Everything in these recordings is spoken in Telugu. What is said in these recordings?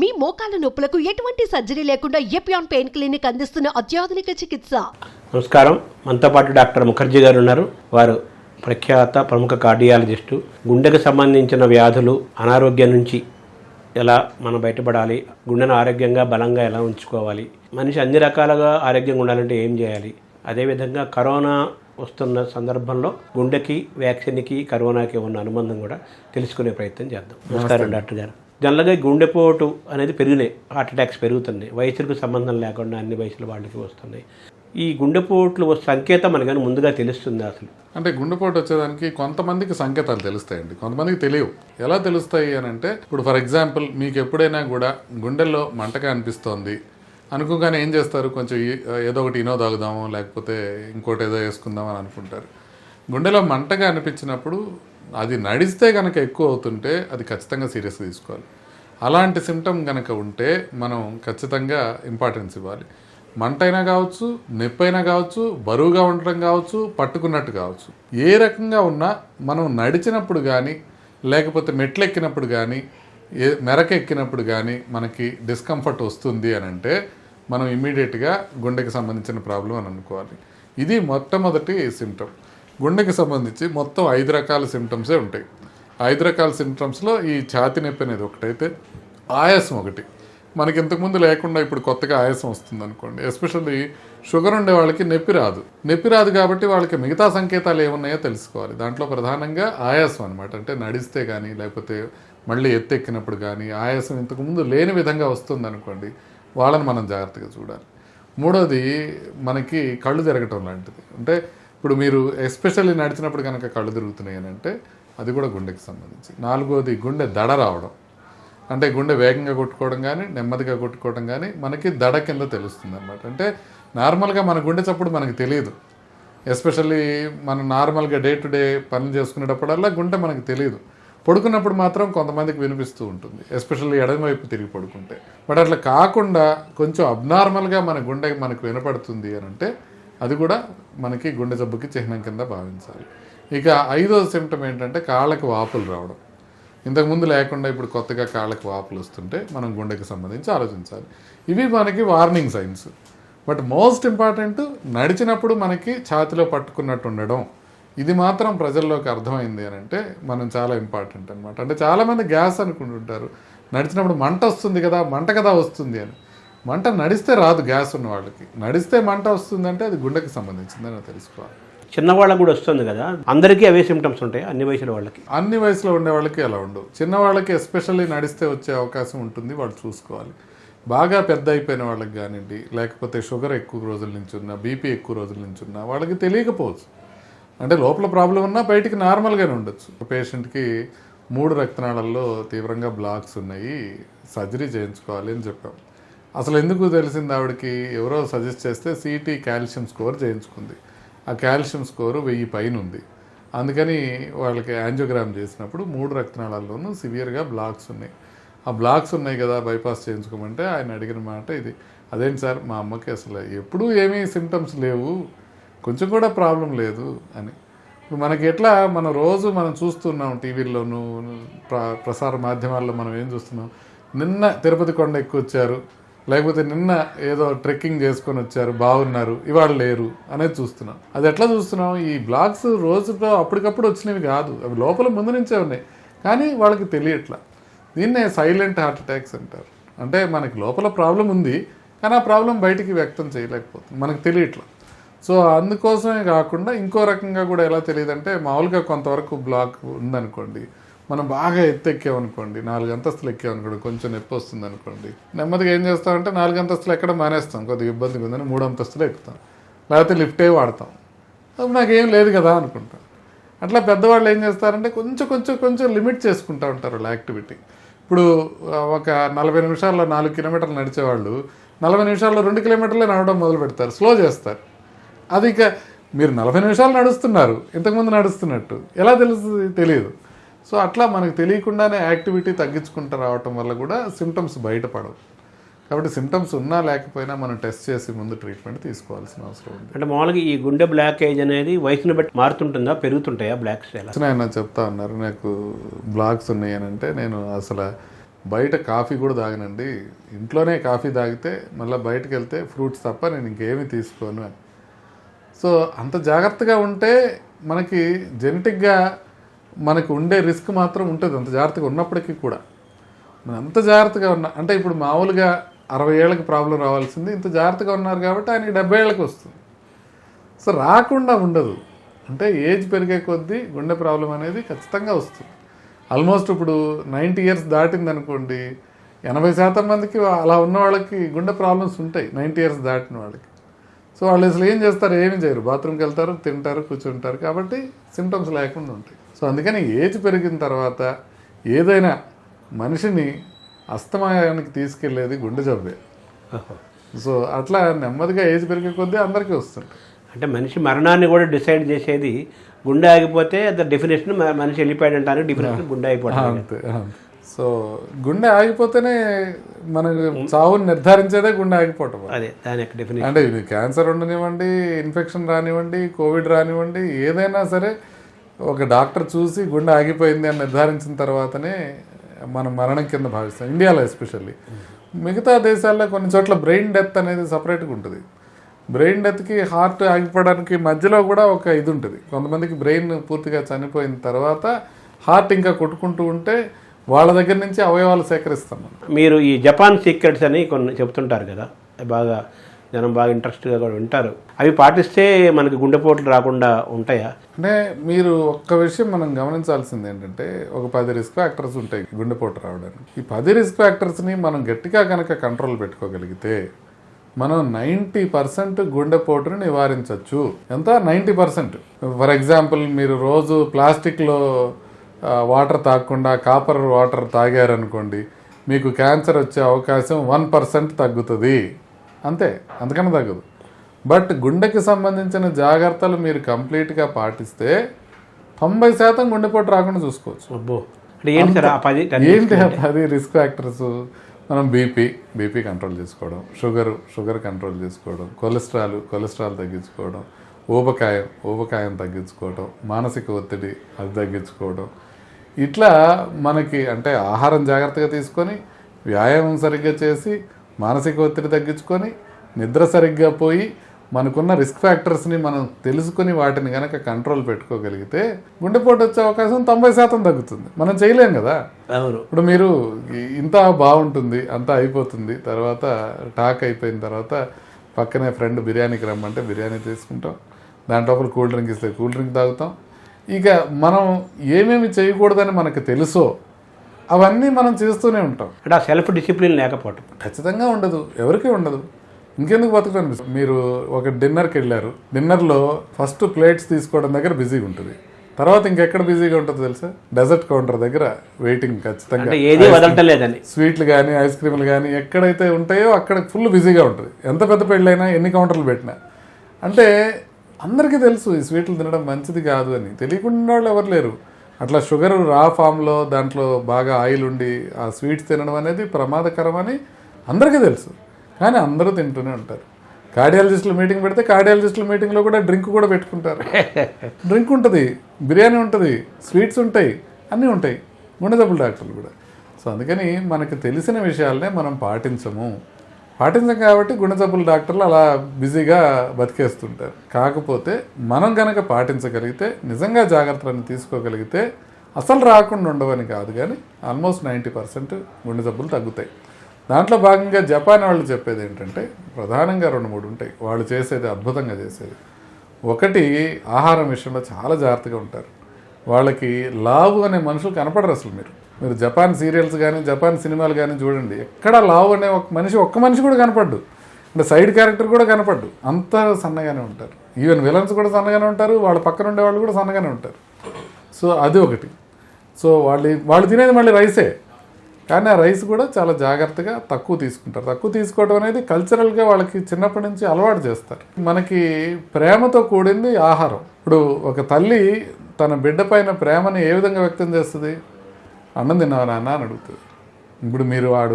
మీ మోకాల నొప్పులకు ఎటువంటి సర్జరీ లేకుండా ఎపియాన్ పెయిన్ క్లినిక్ అందిస్తున్న అత్యాధునిక చికిత్స? నమస్కారం. మనతో పాటు డాక్టర్ ముఖర్జీ గారు ఉన్నారు. వారు ప్రఖ్యాత ప్రముఖ కార్డియాలజిస్టు. గుండెకు సంబంధించిన వ్యాధులు అనారోగ్యం నుంచి ఎలా మనం బయటపడాలి? గుండెను ఆరోగ్యంగా బలంగా ఎలా ఉంచుకోవాలి? మనిషి అన్ని రకాలుగా ఆరోగ్యంగా ఉండాలంటే ఏం చేయాలి? అదేవిధంగా కరోనా వస్తున్న సందర్భంలో గుండెకి వ్యాక్సిన్కి కరోనాకి ఉన్న అనుబంధం కూడా తెలుసుకునే ప్రయత్నం చేద్దాం. నమస్కారం డాక్టర్ గారు. జనరల్గా గుండెపోటు అనేది పెరిగినాయి. హార్ట్ అటాక్స్ పెరుగుతున్నాయి. వయసుకు సంబంధం లేకుండా అన్ని వయసుల వాళ్ళకి వస్తున్నాయి. ఈ గుండెపోట్లు సంకేతం అనగానే ముందుగా తెలుస్తుంది అసలు. అంటే గుండెపోటు వచ్చేదానికి కొంతమందికి సంకేతాలు తెలుస్తాయండి. కొంతమందికి తెలియవు. ఎలా తెలుస్తాయి అని అంటే ఇప్పుడు ఫర్ ఎగ్జాంపుల్ మీకు ఎప్పుడైనా కూడా గుండెల్లో మంటగా అనిపిస్తోంది. అనుకోగానే ఏం చేస్తారు? కొంచెం ఏదో ఒకటి ఇనో తాగుదాము లేకపోతే ఇంకోటి ఏదో వేసుకుందాం అని అనుకుంటారు. గుండెలో మంటగా అనిపించినప్పుడు అది నడిస్తే కనుక ఎక్కువ అవుతుంటే అది ఖచ్చితంగా సీరియస్గా తీసుకోవాలి. అలాంటి సిమ్టమ్ కనుక ఉంటే మనం ఖచ్చితంగా ఇంపార్టెన్స్ ఇవ్వాలి. మంటైనా కావచ్చు నొప్పైనా కావచ్చు బరువుగా ఉండటం కావచ్చు పట్టుకున్నట్టు కావచ్చు. ఏ రకంగా ఉన్నా మనం నడిచినప్పుడు కానీ లేకపోతే మెట్లు ఎక్కినప్పుడు కానీ ఏ మెరక ఎక్కినప్పుడు కానీ మనకి డిస్కంఫర్ట్ వస్తుంది అని అంటే మనం ఇమీడియట్గా గుండెకి సంబంధించిన ప్రాబ్లం అని అనుకోవాలి. ఇది మొట్టమొదటి సిమ్టమ్ గుండెకి సంబంధించి మొత్తం ఐదు రకాల సిమ్టమ్సే ఉంటాయి. ఐదు రకాల సిమ్టమ్స్లో ఈ ఛాతి నొప్పి అనేది ఒకటైతే ఆయాసం ఒకటి. మనకి ఇంతకుముందు లేకుండా ఇప్పుడు కొత్తగా ఆయాసం వస్తుంది అనుకోండి. ఎస్పెషల్లీ షుగర్ ఉండే వాళ్ళకి నొప్పి రాదు. నొప్పి రాదు కాబట్టి వాళ్ళకి మిగతా సంకేతాలు ఏమున్నాయో తెలుసుకోవాలి. దాంట్లో ప్రధానంగా ఆయాసం అనమాట అంటే నడిస్తే కానీ లేకపోతే మళ్ళీ ఎత్తెక్కినప్పుడు కానీ ఆయాసం ఇంతకుముందు లేని విధంగా వస్తుంది అనుకోండి. వాళ్ళని మనం జాగ్రత్తగా చూడాలి. మూడోది మనకి కళ్ళు తిరగటం లాంటిది. అంటే ఇప్పుడు మీరు ఎస్పెషల్లీ నడిచినప్పుడు కనుక కళ్ళు తిరుగుతున్నాయి అని అంటే అది కూడా గుండెకి సంబంధించి. నాలుగోది గుండె దడ రావడం. అంటే గుండె వేగంగా కొట్టుకోవడం కానీ నెమ్మదిగా కొట్టుకోవడం కానీ మనకి దడ కింద తెలుస్తుంది అనమాట అంటే నార్మల్గా మన గుండె చప్పుడు మనకి తెలియదు. ఎస్పెషల్లీ మనం నార్మల్గా డే టు డే పనులు చేసుకునేటప్పుడల్లా గుండె మనకు తెలియదు. పడుకున్నప్పుడు మాత్రం కొంతమందికి వినిపిస్తూ ఉంటుంది. ఎస్పెషల్లీ ఎడమవైపు తిరిగి పడుకుంటే. బట్ అట్లా కాకుండా కొంచెం అబ్నార్మల్గా మన గుండె మనకు వినపడుతుంది అని అంటే అది కూడా మనకి గుండె జబ్బుకి చిహ్నం కింద భావించాలి. ఇక ఐదో సిమ్టమ్ ఏంటంటే కాళ్ళకు వాపులు రావడం. ఇంతకుముందు లేకుండా ఇప్పుడు కొత్తగా కాళ్ళకు వాపులు వస్తుంటే మనం గుండెకి సంబంధించి ఆలోచించాలి. ఇవి మనకి warning signs but most important నడిచినప్పుడు మనకి ఛాతిలో పట్టుకున్నట్టు ఉండడం. ఇది మాత్రం ప్రజల్లోకి అర్థమైంది అని అంటే మనం చాలా ఇంపార్టెంట్ అనమాట అంటే చాలామంది గ్యాస్ అనుకుంటుంటారు. నడిచినప్పుడు మంట వస్తుంది కదా మంట కదా వస్తుంది అని. మంట నడిస్తే రాదు గ్యాస్ ఉన్న వాళ్ళకి. నడిస్తే మంట వస్తుందంటే అది గుండెకి సంబంధించిందని తెలుసుకోవాలి. చిన్నవాళ్ళకు కూడా వస్తుంది కదా. అందరికీ అవే సిమ్టమ్స్ ఉంటాయి అన్ని వయసుల వాళ్ళకి. అన్ని వయసులో ఉండే వాళ్ళకి అలా ఉండవు. చిన్న వాళ్ళకి ఎస్పెషల్లీ నడిస్తే వచ్చే అవకాశం ఉంటుంది వాళ్ళు చూసుకోవాలి. బాగా పెద్ద అయిపోయిన వాళ్ళకి కానివ్వండి లేకపోతే షుగర్ ఎక్కువ రోజుల నుంచి ఉన్నా బీపీ ఎక్కువ రోజుల నుంచి ఉన్నా వాళ్ళకి తెలియకపోవచ్చు. అంటే లోపల ప్రాబ్లం ఉన్నా బయటికి నార్మల్గానే ఉండొచ్చు. పేషెంట్కి మూడు రక్తనాళాల్లో తీవ్రంగా బ్లాక్స్ ఉన్నాయి సర్జరీ చేయించుకోవాలి అని చెప్పాం. అసలు ఎందుకు తెలిసింది ఆవిడకి? ఎవరో సజెస్ట్ చేస్తే సిటీ కాల్షియం స్కోర్ చేయించుకుంది. ఆ కాల్షియం స్కోరు వెయ్యి పైన ఉంది అందుకని వాళ్ళకి యాంజియోగ్రామ్ చేసినప్పుడు మూడు రక్తనాళాల్లోనూ సివియర్గా బ్లాక్స్ ఉన్నాయి. ఆ బ్లాక్స్ ఉన్నాయి కదా బైపాస్ చేయించుకోమంటే ఆయన అడిగిన మాట ఇది. అదేంటి సార్? మా అమ్మకి అసలు ఎప్పుడూ ఏమీ సిమ్టమ్స్ లేవు. కొంచెం కూడా ప్రాబ్లం లేదు అని. ఇప్పుడు మనకి ఎట్లా మనం రోజు మనం చూస్తున్నాం టీవీల్లోనూ ప్ర ప్రసార మాధ్యమాల్లో మనం ఏం చూస్తున్నాం? నిన్న తిరుపతి కొండ ఎక్కువ వచ్చారు లేకపోతే నిన్న ఏదో ట్రెక్కింగ్ చేసుకొని వచ్చారు బాగున్నారు ఇవాళ లేరు అనేది చూస్తున్నాం. అది ఎట్లా చూస్తున్నాం? ఈ బ్లాగ్స్ రోజుతో అప్పటికప్పుడు వచ్చినవి కాదు. అవి లోపల ముందు నుంచే ఉన్నాయి. కానీ వాళ్ళకి తెలియట్లా. దీన్నే సైలెంట్ హార్ట్ అటాక్స్ అంటారు. అంటే మనకి లోపల ప్రాబ్లం ఉంది కానీ ఆ ప్రాబ్లం బయటికి వ్యక్తం చేయలేకపోతుంది మనకు తెలియట్లా. సో అందుకోసమే కాకుండా ఇంకో రకంగా కూడా ఎలా తెలియదంటే మామూలుగా కొంతవరకు బ్లాక్ ఉందనుకోండి. మనం బాగా ఎత్తు ఎక్కామనుకోండి నాలుగు అంతస్తులు ఎక్కామనుకోండి కొంచెం నొప్పి వస్తుంది అనుకోండి. నెమ్మదిగా ఏం చేస్తామంటే నాలుగు అంతస్తులు ఎక్కడ మానేస్తాం కొద్దిగా ఇబ్బందిగా ఉందని మూడు అంతస్తులు ఎక్కుతాం. లేకపోతే లిఫ్టే వాడతాం. అప్పుడు నాకేం లేదు కదా అనుకుంటాం. అట్లా పెద్దవాళ్ళు ఏం చేస్తారంటే కొంచెం కొంచెం కొంచెం లిమిట్ చేసుకుంటూ ఉంటారు వాళ్ళ యాక్టివిటీ. ఇప్పుడు ఒక నలభై నిమిషాల్లో నాలుగు కిలోమీటర్లు నడిచేవాళ్ళు నలభై నిమిషాల్లో రెండు కిలోమీటర్లే నడవడం మొదలు పెడతారు స్లో చేస్తారు. అది ఇక మీరు నలభై నిమిషాలు నడుస్తున్నారు ఇంతకుముందు నడుస్తున్నట్టు. ఎలా తెలుస్తుంది? తెలియదు. సో అట్లా మనకు తెలియకుండానే యాక్టివిటీ తగ్గించుకుంటూ రావటం వల్ల కూడా సిమ్టమ్స్ బయటపడవు. కాబట్టి సిమ్టమ్స్ ఉన్నా లేకపోయినా మనం టెస్ట్ చేసి ముందు ట్రీట్మెంట్ తీసుకోవాల్సిన అవసరం ఉంది. అంటే మామూలుగా ఈ గుండె బ్లాకేజ్ అనేది వయసును బట్టి మారుతుంటుందా? పెరుగుతుంటాయా బ్లాక్స్ ఆయన చెప్తా ఉన్నారు. నాకు బ్లాక్స్ ఉన్నాయి అని అంటే నేను అసలు బయట కాఫీ కూడా తాగనండి. ఇంట్లోనే కాఫీ తాగితే మళ్ళీ బయటకు వెళ్తే ఫ్రూట్స్ తప్ప నేను ఇంకేమీ తీసుకోను అని. సో అంత జాగ్రత్తగా ఉంటే మనకి జెనెటిక్గా మనకు ఉండే రిస్క్ మాత్రం ఉంటుంది అంత జాగ్రత్తగా ఉన్నప్పటికీ కూడా. మనం అంత జాగ్రత్తగా ఉన్నా అంటే ఇప్పుడు మామూలుగా అరవై ఏళ్ళకి ప్రాబ్లం రావాల్సింది ఇంత జాగ్రత్తగా ఉన్నారు కాబట్టి ఆయనకి డెబ్బై ఏళ్ళకి వస్తుంది. సో రాకుండా ఉండదు. అంటే ఏజ్ పెరిగే కొద్దీ గుండె ప్రాబ్లం అనేది ఖచ్చితంగా వస్తుంది. ఆల్మోస్ట్ ఇప్పుడు నైంటీ ఇయర్స్ దాటింది అనుకోండి ఎనభై శాతం మందికి అలా ఉన్న వాళ్ళకి గుండె ప్రాబ్లమ్స్ ఉంటాయి నైంటీ ఇయర్స్ దాటిన వాళ్ళకి. సో వాళ్ళు అసలు ఏం చేస్తారు? ఏమి చేయరు. బాత్రూమ్కి వెళ్తారు తింటారు కూర్చుంటారు కాబట్టి సిమ్టమ్స్ లేకుండా ఉంటాయి. సో అందుకని ఏజ్ పెరిగిన తర్వాత ఏదైనా మనిషిని అస్తమయానికి తీసుకెళ్ళేది గుండె జబ్బే. సో అట్లా నెమ్మదిగా ఏజ్ పెరిగే కొద్దీ అందరికీ వస్తుంది. అంటే మనిషి మరణాన్ని కూడా డిసైడ్ చేసేది గుండె ఆగిపోతే ద డెఫినేషన్ మనిషి వెళ్ళిపోయాడు అంటారు డెఫినేషన్ గుండె అంతే అంతే. సో గుండె ఆగిపోతేనే మనకు చావుని నిర్ధారించేదే గుండె ఆగిపోవటం అదే. దాని యొక్క డెఫినేషన్. అంటే ఇది క్యాన్సర్ ఉండనివ్వండి ఇన్ఫెక్షన్ రానివ్వండి కోవిడ్ రానివ్వండి ఏదైనా సరే ఒక డాక్టర్ చూసి గుండె ఆగిపోయింది అని నిర్ధారించిన తర్వాతనే మనం మరణం కింద భావిస్తాం. ఇండియాలో ఎస్పెషల్లీ. మిగతా దేశాల్లో కొన్ని చోట్ల బ్రెయిన్ డెత్ అనేది సపరేట్గా ఉంటుంది. బ్రెయిన్ డెత్కి హార్ట్ ఆగిపోవడానికి మధ్యలో కూడా ఒక ఇది ఉంటుంది. కొంతమందికి బ్రెయిన్ పూర్తిగా చనిపోయిన తర్వాత హార్ట్ ఇంకా కొట్టుకుంటూ ఉంటే వాళ్ళ దగ్గర నుంచి అవయవాలు సేకరిస్తాం మీరు ఈ జపాన్ సీక్రెట్స్ అని కొన్ని చెప్తుంటారు కదా బాగా జనం బాగా ఇంట్రెస్ట్గా కూడా వింటారు అవి పాటిస్తే మనకి గుండెపోట్లు రాకుండా ఉంటాయా? అంటే మీరు ఒక్క విషయం మనం గమనించాల్సింది ఏంటంటే ఒక పది రిస్క్ ఫ్యాక్టర్స్ ఉంటాయి గుండెపోటు రావడానికి. ఈ పది రిస్క్ ఫ్యాక్టర్స్ని మనం గట్టిగా కనుక కంట్రోల్ పెట్టుకోగలిగితే మనం నైంటీ పర్సెంట్ గుండెపోటుని నివారించవచ్చు ఎంత? Ninety percent. ఫర్ ఎగ్జాంపుల్ మీరు రోజు ప్లాస్టిక్లో వాటర్ తాగకుండా కాపర్ వాటర్ తాగారనుకోండి మీకు క్యాన్సర్ వచ్చే అవకాశం వన్ పర్సెంట్ తగ్గుతుంది. అంతే అంతకన్నా తగ్గదు. బట్ గుండెకి సంబంధించిన జాగ్రత్తలు మీరు కంప్లీట్గా పాటిస్తే తొంభై శాతం గుండెపోటు రాకుండా చూసుకోవచ్చు. అబ్బో ఏంటి పది రిస్క్ ఫ్యాక్టర్స్? మనం బీపీ బీపీ కంట్రోల్ చేసుకోవడం షుగర్ షుగర్ కంట్రోల్ చేసుకోవడం కొలెస్ట్రాల్ కొలెస్ట్రాల్ తగ్గించుకోవడం ఊబకాయం ఊబకాయం తగ్గించుకోవడం మానసిక ఒత్తిడి అది తగ్గించుకోవడం. ఇట్లా మనకి అంటే ఆహారం జాగ్రత్తగా తీసుకొని వ్యాయామం సరిగ్గా చేసి మానసిక ఒత్తిడి తగ్గించుకొని నిద్ర సరిగ్గా పోయి మనకున్న రిస్క్ ఫ్యాక్టర్స్ని మనం తెలుసుకుని వాటిని కనుక కంట్రోల్ పెట్టుకోగలిగితే గుండెపోటు వచ్చే అవకాశం తొంభై శాతం తగ్గుతుంది. మనం చేయలేం కదా? అవును. ఇప్పుడు మీరు ఇంత బాగుంటుంది అంతా అయిపోతుంది తర్వాత టాక్ అయిపోయిన తర్వాత పక్కనే ఫ్రెండ్ బిర్యానీకి రమ్మంటే బిర్యానీ తీసుకుంటాం. దాంట్లో కూల్ డ్రింక్ ఇస్తే కూల్ డ్రింక్ తాగుతాం. ఇక మనం ఏమేమి చేయకూడదని మనకు తెలుసో అవన్నీ మనం చేస్తూనే ఉంటాం. అంటే ఆ సెల్ఫ్ డిసిప్లిన్ లేకపోవటం. ఖచ్చితంగా ఉండదు. ఎవరికీ ఉండదు. ఇంకెందుకు బతకడం మీరు ఒక డిన్నర్కి వెళ్ళారు. డిన్నర్లో ఫస్ట్ ప్లేట్స్ తీసుకోవడం దగ్గర బిజీగా ఉంటుంది. తర్వాత ఇంకెక్కడ బిజీగా ఉంటుంది తెలుసా? డెజర్ట్ కౌంటర్ దగ్గర వెయిటింగ్ ఖచ్చితంగా. ఏది వదలటం లేదని స్వీట్లు కానీ ఐస్ క్రీమ్లు కానీ ఎక్కడైతే ఉంటాయో అక్కడ ఫుల్ బిజీగా ఉంటుంది. ఎంత పెద్ద పెళ్ళైనా ఎన్ని కౌంటర్లు పెట్టినా. అంటే అందరికీ తెలుసు ఈ స్వీట్లు తినడం మంచిది కాదు అని. తెలియకుండా వాళ్ళు ఎవరు లేరు. అట్లా షుగర్ రా ఫామ్లో దాంట్లో బాగా ఆయిల్ ఉండి ఆ స్వీట్స్ తినడం అనేది ప్రమాదకరమని అందరికీ తెలుసు. కానీ అందరూ తింటూనే ఉంటారు. కార్డియాలజిస్టులు మీటింగ్ పెడితే కార్డియాలజిస్టుల మీటింగ్లో కూడా డ్రింక్ కూడా పెట్టుకుంటారు. డ్రింక్ ఉంటుంది బిర్యానీ ఉంటుంది స్వీట్స్ ఉంటాయి అన్నీ ఉంటాయి. గుండె జబ్బుల డాక్టర్లు కూడా. సో అందుకని మనకు తెలిసిన విషయాలనే మనం పాటించము. పాటించం కాబట్టి గుండె డాక్టర్లు అలా బిజీగా బతికేస్తుంటారు. కాకపోతే మనం కనుక పాటించగలిగితే నిజంగా జాగ్రత్తలను తీసుకోగలిగితే అసలు రాకుండా ఉండవని కాదు కానీ ఆల్మోస్ట్ నైంటీ పర్సెంట్ గుండె జబ్బులు తగ్గుతాయి. దాంట్లో భాగంగా జపాన్ వాళ్ళు చెప్పేది ఏంటంటే ప్రధానంగా రెండు మూడు ఉంటాయి. వాళ్ళు చేసేది అద్భుతంగా చేసేది. ఒకటి ఆహారం విషయంలో చాలా జాగ్రత్తగా ఉంటారు. వాళ్ళకి లావు అనే మనుషులు కనపడరు అసలు మీరు. మీరు జపాన్ సీరియల్స్ కానీ జపాన్ సినిమాలు కానీ చూడండి. ఎక్కడ లావు అనే ఒక మనిషి ఒక్క మనిషి కూడా కనపడ్డు. అంటే సైడ్ క్యారెక్టర్ కూడా కనపడ్డు. అంత సన్నగానే ఉంటారు. ఈవెన్ విలన్స్ కూడా సన్నగానే ఉంటారు. వాళ్ళ పక్కన ఉండే వాళ్ళు కూడా సన్నగానే ఉంటారు. సో అది ఒకటి. సో వాళ్ళు వాళ్ళు తినేది మళ్ళీ రైసే. కానీ ఆ రైస్ కూడా చాలా జాగ్రత్తగా తక్కువ తీసుకుంటారు. తక్కువ తీసుకోవడం అనేది కల్చరల్గా వాళ్ళకి చిన్నప్పటి నుంచి అలవాటు చేస్తారు. మనకి ప్రేమతో కూడింది ఆహారం. ఇప్పుడు ఒక తల్లి తన బిడ్డ పైన ప్రేమని ఏ విధంగా వ్యక్తం చేస్తుంది? అన్నం తిన్నావా నాన్న అని అడుగుతుంది. ఇప్పుడు మీరు వాడు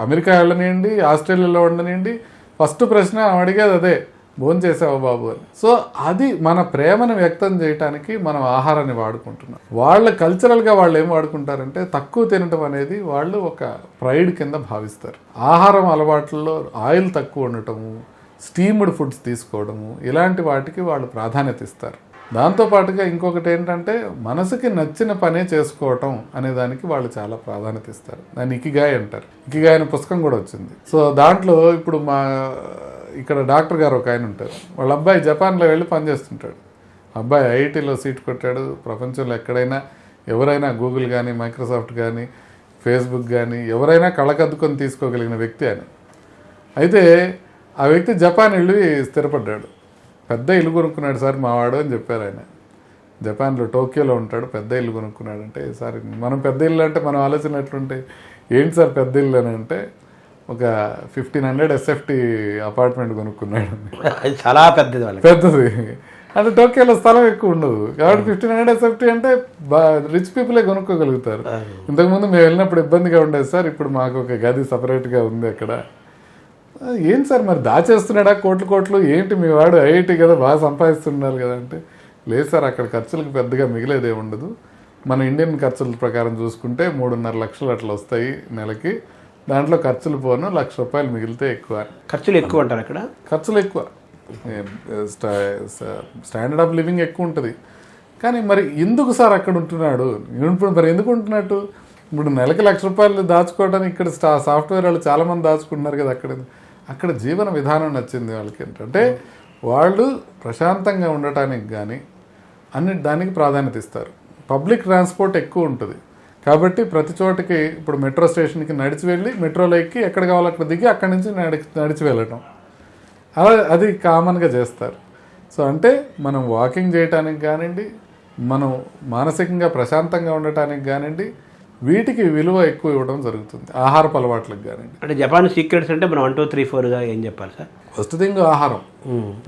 అమెరికా వెళ్ళనివ్వండి ఆస్ట్రేలియాలో ఉండనివ్వండి ఫస్ట్ ప్రశ్న అడిగేది అదే భోజనం చేసావా బాబు? అని. సో అది మన ప్రేమను వ్యక్తం చేయడానికి మనం ఆహారాన్ని వాడుకుంటున్నాం. వాళ్ళ కల్చరల్గా వాళ్ళు ఏం వాడుకుంటారంటే తక్కువ తినటం అనేది వాళ్ళు ఒక ప్రైడ్ కింద భావిస్తారు. ఆహారం అలవాట్లలో ఆయిల్ తక్కువ ఉండటము స్టీమ్డ్ ఫుడ్స్ తీసుకోవడము ఇలాంటి వాటికి వాళ్ళు ప్రాధాన్యత ఇస్తారు. దాంతోపాటుగా ఇంకొకటి ఏంటంటే మనసుకి నచ్చిన పనే చేసుకోవటం అనే దానికి వాళ్ళు చాలా ప్రాధాన్యత ఇస్తారు. దాన్ని ఇకిగాయ్ అంటారు. ఇకిగాయ్ అనే పుస్తకం కూడా వచ్చింది. సో దాంట్లో ఇప్పుడు మా ఇక్కడ డాక్టర్ గారు ఒక ఆయన ఉంటారు. వాళ్ళ అబ్బాయి జపాన్లో వెళ్ళి పనిచేస్తుంటాడు అబ్బాయి ఐఐటీలో సీట్ కొట్టాడు. ప్రపంచంలో ఎక్కడైనా ఎవరైనా గూగుల్ కానీ మైక్రోసాఫ్ట్ కానీ ఫేస్బుక్ కానీ ఎవరైనా కళ్ళకద్దుకొని తీసుకోగలిగిన వ్యక్తి అని అయితే ఆ వ్యక్తి జపాన్ వెళ్ళి స్థిరపడ్డాడు. పెద్ద ఇల్లు కొనుక్కున్నాడు సార్ మావాడు అని చెప్పారు ఆయన. జపాన్లో టోక్యోలో ఉంటాడు పెద్ద ఇల్లు కొనుక్కున్నాడు అంటే సార్ మనం పెద్ద ఇల్లు అంటే మనం ఆలోచన ఎట్లుంటాయి? ఏంటి సార్ పెద్ద ఇల్లు అని అంటే ఒక ఫిఫ్టీన్ హండ్రెడ్ ఎస్ఎఫ్టీ అపార్ట్మెంట్ కొనుక్కున్నాడు. చాలా పెద్దది పెద్దది. అంటే టోక్యోలో స్థలం ఎక్కువ ఉండదు. కాబట్టి ఫిఫ్టీన్ హండ్రెడ్ ఎస్ఎఫ్టీ అంటే రిచ్ పీపులే కొనుక్కోగలుగుతారు. ఇంతకుముందు మేము వెళ్ళినప్పుడు ఇబ్బందిగా ఉండేది సార్ ఇప్పుడు మాకు ఒక గది సపరేట్గా ఉంది అక్కడ. ఏం సార్ మరి దాచేస్తున్నాడా? కోట్లు కోట్లు. ఏంటి మీ వాడు ఐఐటి కదా బాగా సంపాదిస్తున్నారు కదా అంటే. లేదు సార్ అక్కడ ఖర్చులకు పెద్దగా మిగిలేదే ఉండదు. మన ఇండియన్ ఖర్చుల ప్రకారం చూసుకుంటే మూడున్నర లక్షలు అట్లా వస్తాయి నెలకి. దాంట్లో ఖర్చులు పోను లక్ష రూపాయలు మిగిలితే ఎక్కువ. ఖర్చులు ఎక్కువ అంటారు అక్కడ? ఖర్చులు ఎక్కువ. స్టాండర్డ్ ఆఫ్ లివింగ్ ఎక్కువ ఉంటుంది. కానీ మరి ఎందుకు సార్ అక్కడ ఉంటున్నాడు? ఇప్పుడు మరి ఎందుకు ఉంటున్నట్టు? ఇప్పుడు నెలకి లక్ష రూపాయలు దాచుకోవడానికి ఇక్కడ సాఫ్ట్వేర్ వాళ్ళు చాలా మంది దాచుకుంటున్నారు కదా అక్కడ. అక్కడ జీవన విధానం నచ్చింది వాళ్ళకి ఏంటంటే వాళ్ళు ప్రశాంతంగా ఉండటానికి కానీ అన్ని దానికి ప్రాధాన్యత ఇస్తారు. పబ్లిక్ ట్రాన్స్పోర్ట్ ఎక్కువ ఉంటుంది. కాబట్టి ప్రతి చోటకి ఇప్పుడు మెట్రో స్టేషన్కి నడిచి వెళ్ళి మెట్రోలో ఎక్కి ఎక్కడ కావాలో అక్కడ దిగి అక్కడి నుంచి నడిచి నడిచి వెళ్ళటం. అలా అది కామన్గా చేస్తారు. సో అంటే మనం వాకింగ్ చేయటానికి కానివ్వండి మనం మానసికంగా ప్రశాంతంగా ఉండటానికి కానివ్వండి వీటికి విలువ ఎక్కువ ఇవ్వడం జరుగుతుంది. ఆహారపు అలవాట్లకు కానివ్వండి. అంటే జపాన్ సీక్రెట్స్ అంటే మనం వన్ టూ త్రీ ఫోర్గా ఏం చెప్పాలి సార్? ఫస్ట్ థింగ్ ఆహారం.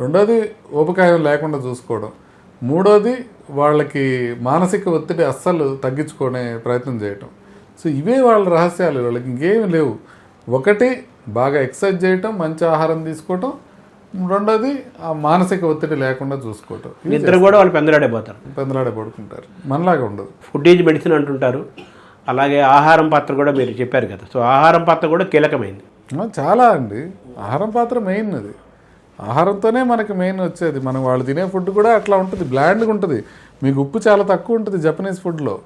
రెండోది ఊపకాయం లేకుండా చూసుకోవడం. మూడోది వాళ్ళకి మానసిక ఒత్తిడి అస్సలు తగ్గించుకునే ప్రయత్నం చేయటం. సో ఇవే వాళ్ళ రహస్యాలు. వాళ్ళకి ఇంకేమి లేవు. ఒకటి బాగా ఎక్సర్సైజ్ చేయటం మంచి ఆహారం తీసుకోవటం. రెండోది ఆ మానసిక ఒత్తిడి లేకుండా చూసుకోవటం. నిద్ర కూడా వాళ్ళు పెందలాడిపోతారు. పెందలాడే పడుకుంటారు మనలాగా ఉండదు. ఫుడ్ ఈజ్ మెడిసిన్ అంటుంటారు. అలాగే ఆహారం పాత్ర కూడా మీరు చెప్పారు కదా. సో ఆహారం పాత్ర కూడా కీలకమైంది. చాలా అండి. ఆహారం పాత్ర మెయిన్ అది. ఆహారంతోనే మనకి మెయిన్ వచ్చేది. మనం వాళ్ళు తినే ఫుడ్ కూడా అట్లా ఉంటుంది. బ్లాండ్గా ఉంటుంది. మీకు ఉప్పు చాలా తక్కువ ఉంటుంది జపనీస్ ఫుడ్లో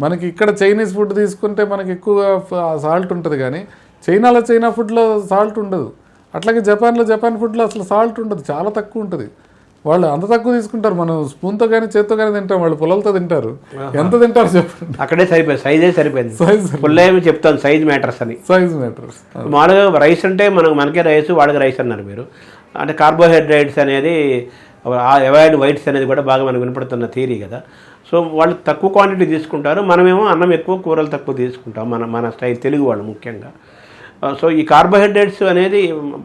మనకి ఇక్కడ చైనీస్ ఫుడ్ తీసుకుంటే మనకి ఎక్కువ సాల్ట్ ఉంటుంది కానీ చైనాలో చైనా ఫుడ్లో సాల్ట్ ఉండదు. అట్లాగే జపాన్లో జపాన్ ఫుడ్లో అసలు సాల్ట్ ఉండదు. చాలా తక్కువ ఉంటుంది. వాళ్ళు అంత తక్కువ తీసుకుంటారు. మనం స్పూన్తో కానీ చేత్తో కానీ తింటాం. వాళ్ళు పొలాలతో తింటారు. ఎంత తింటారు చెప్పండి. అక్కడే సరిపోయింది. సైజే సరిపోయింది. సైజ్ ఏమి చెప్తాను సైజ్ మ్యాటర్స్ అని. Size matters. మామూలుగా రైస్ అంటే మనకు మనకే రైస్ వాళ్ళకి రైస్ అన్నారు మీరు. అంటే కార్బోహైడ్రేట్స్ అనేది అవాయిడ్ వైట్స్ అనేది కూడా బాగా మనకు వినపడుతున్న థీరీ కదా. సో వాళ్ళు తక్కువ క్వాంటిటీ తీసుకుంటారు. మనమేమో అన్నం ఎక్కువ కూరలు తక్కువ తీసుకుంటాం. మన మన స్టైల్ తెలుగు వాళ్ళు ముఖ్యంగా. సో ఈ కార్బోహైడ్రేట్స్ అనేది